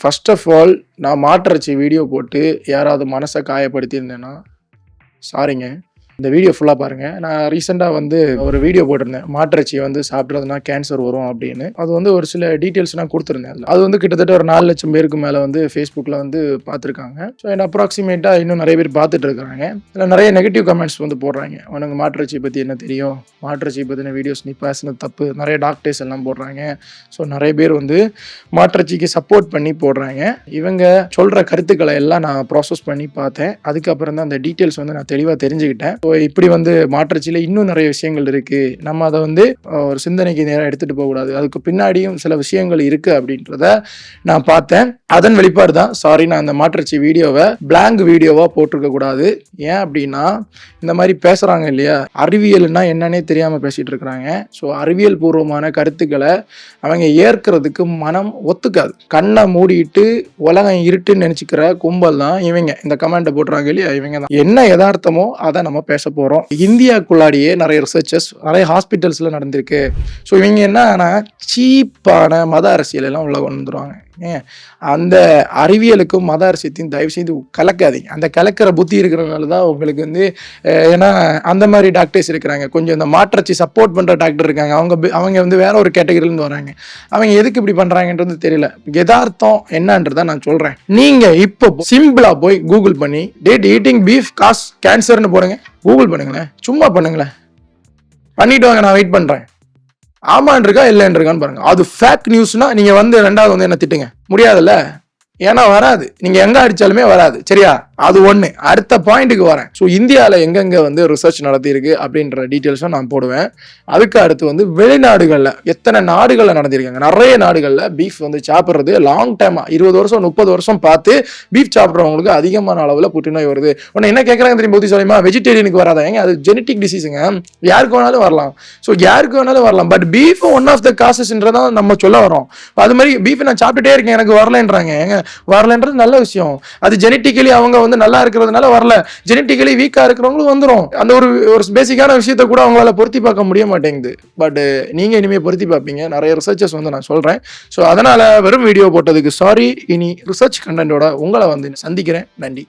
First of all நான் மாற்றச்சி video போட்டு யாராவது மனசை காயப்படுத்தியிருந்தேன்னா சாரிங்க இந்த வீடியோ ஃபுல்லாக பாருங்கள் நான் ரீசெண்டாக வந்து ஒரு வீடியோ போட்டிருந்தேன். மாற்றச்சி வந்து சாப்பிட்றதுனா கேன்சர் வரும் அப்படின்னு. அது வந்து ஒரு சில டீட்டெயில்ஸ்லாம் கொடுத்துருந்தேன் அதில். அது வந்து கிட்டத்தட்ட ஒரு நாலு லட்சம் பேருக்கு மேலே வந்து ஃபேஸ்புக்கில் வந்து பார்த்துருக்காங்க. ஸோ என்ன அப்ராக்சிமேட்டாக இன்னும் நிறைய பேர் பார்த்துட்டு இருக்காங்க இதில் நிறைய நெகட்டிவ் கமெண்ட்ஸ் வந்து போடுறாங்க. உனக்கு மாற்றச்சி பற்றி என்ன தெரியும்? மாற்றச்சி பற்றின வீடியோஸ் நீ பேசினது தப்பு. நிறைய டாக்டர்ஸ் எல்லாம் போடுறாங்க. ஸோ நிறைய பேர் வந்து மாற்றச்சிக்கு சப்போர்ட் பண்ணி போடுறாங்க. இவங்க சொல்கிற கருத்துக்களை எல்லாம் நான் ப்ராசஸ் பண்ணி பார்த்தேன். அதுக்கப்புறம் தான் அந்த டீட்டெயில்ஸ் வந்து நான் தெளிவாக தெரிஞ்சுக்கிட்டேன். ஸோ இப்படி வந்து மாற்றுச்சியில் இன்னும் நிறைய விஷயங்கள் இருக்குது நம்ம அதை வந்து ஒரு சிந்தனைக்கு நேரம் எடுத்துகிட்டு போகக்கூடாது. அதுக்கு பின்னாடியும் சில விஷயங்கள் இருக்குது அப்படின்றத நான் பார்த்தேன். அதன் வெளிப்பாடு தான். சாரி நான் அந்த மாற்றுச்சி வீடியோவை பிளாங்க் வீடியோவாக போட்டிருக்க கூடாது. ஏன் அப்படின்னா இந்த மாதிரி பேசுகிறாங்க இல்லையா? அறிவியல்னா என்னன்னே தெரியாமல் பேசிகிட்டு இருக்கிறாங்க. ஸோ அறிவியல் பூர்வமான கருத்துக்களை அவங்க ஏற்கிறதுக்கு மனம் ஒத்துக்காது. கண்ணை மூடிட்டு உலகம் இருட்டுன்னு நினச்சிக்கிற கும்பல் தான் இவங்க. இந்த கமெண்ட்டை போட்டுறாங்க இல்லையா? இவங்க தான். என்ன யதார்த்தமோ அதை நம்ம பேச போகிறோம் இந்தியாக்குள்ளாடியே நிறைய ரிசர்ச்சஸ் நிறைய ஹாஸ்பிட்டல்ஸில் நடந்திருக்கு. ஸோ இவங்க என்னன்னா சீப்பான மத அரசியலெல்லாம் உள்ள கொண்டு வந்துருவாங்க. அந்த அறிவியலுக்கும் மத அரசியத்தையும் தயவு செய்து கலக்காதீங்க. அந்த கலக்கிற புத்தி இருக்கிறனால தான் உங்களுக்கு வந்து ஏன்னா அந்த மாதிரி டாக்டர்ஸ் இருக்கிறாங்க. கொஞ்சம் இந்த மாற்றச்சி சப்போர்ட் பண்ணுற டாக்டர் இருக்காங்க. அவங்க அவங்க வந்து வேற ஒரு கேட்டகரியிலேருந்து வராங்க. அவங்க எதுக்கு இப்படி பண்ணுறாங்கன்றது தெரியல. யதார்த்தம் என்னன்றதை நான் சொல்கிறேன் நீங்கள் இப்போ சிம்பிளாக போய் கூகுள் பண்ணி டேட் ஈட்டிங் பீஃப் காஸ் கேன்சர்னு போடுங்க. கூகுள் பண்ணுங்களேன். சும்மா பண்ணுங்களேன். பண்ணிட்டு வாங்க நான் வெயிட் பண்ணுறேன் ஆமான் இருக்கா இல்லைன்னு இருக்கான்னு பாருங்க. அது ஃபேக் நியூஸ்னா நீங்க வந்து ரெண்டாவது வந்து என்ன திட்டுங்க? முடியாதுல்ல? ஏன்னா வராது. நீங்க எங்க அடிச்சாலுமே வராது. சரியா? அது ஒன்று அடுத்த பாயிண்ட்டுக்கு வரேன். ஸோ இந்தியாவில் எங்கெங்கே வந்து ரிசர்ச் நடத்தியிருக்கு அப்படின்ற டீட்டெயில்ஸும் நான் போடுவேன். அதுக்கு அடுத்து வந்து வெளிநாடுகளில் எத்தனை நாடுகளில் நடந்திருக்காங்க? நிறைய நாடுகளில் பீஃப் வந்து சாப்பிட்றது லாங் டைமாக இருபது வருஷம் முப்பது வருஷம் பார்த்து பீஃப் சாப்பிட்றவங்களுக்கு அதிகமான அளவில் புற்றுநோய் வருது. உன்னை என்ன கேட்குறாங்க தெரியும் புத்திசாலிமா? வெஜிடேரியனுக்கு வராதா. ஏங்க அது ஜெனட்டிக் டிசீஸுங்க யாருக்கு வேணாலும் வரலாம். ஸோ யாருக்கு வேணாலும் வரலாம். But beef one of the காசஸ்ன்றதான் நம்ம சொல்ல வரோம் அது மாதிரி பீஃப் நான் சாப்பிட்டுட்டே இருக்கேன் எனக்கு வரலன்றாங்க. ஏங்க வரலன்றது நல்ல விஷயம். அது ஜெனட்டிக்கலி அவங்க வந்து நல்லா இருக்கிறதுனால வரல. ஜெனட்டிக்கலி வீக்காக இருக்கிறவங்களும் வந்துடும் அந்த ஒரு ஒரு பேசிக்கான விஷயத்த கூட அவங்களால பொருத்தி பார்க்க முடிய மாட்டேங்குது. பட் நீங்கள் இனிமேல் பொருத்தி பார்ப்பீங்க. நிறைய ரிசர்ச்சஸ் வந்து நான் சொல்கிறேன் ஸோ அதனால் வெறும் வீடியோ போட்டதுக்கு சாரி இனி ரிசர்ச் கண்டென்ட்டோட உங்களை வந்து சந்திக்கிறேன். நன்றி.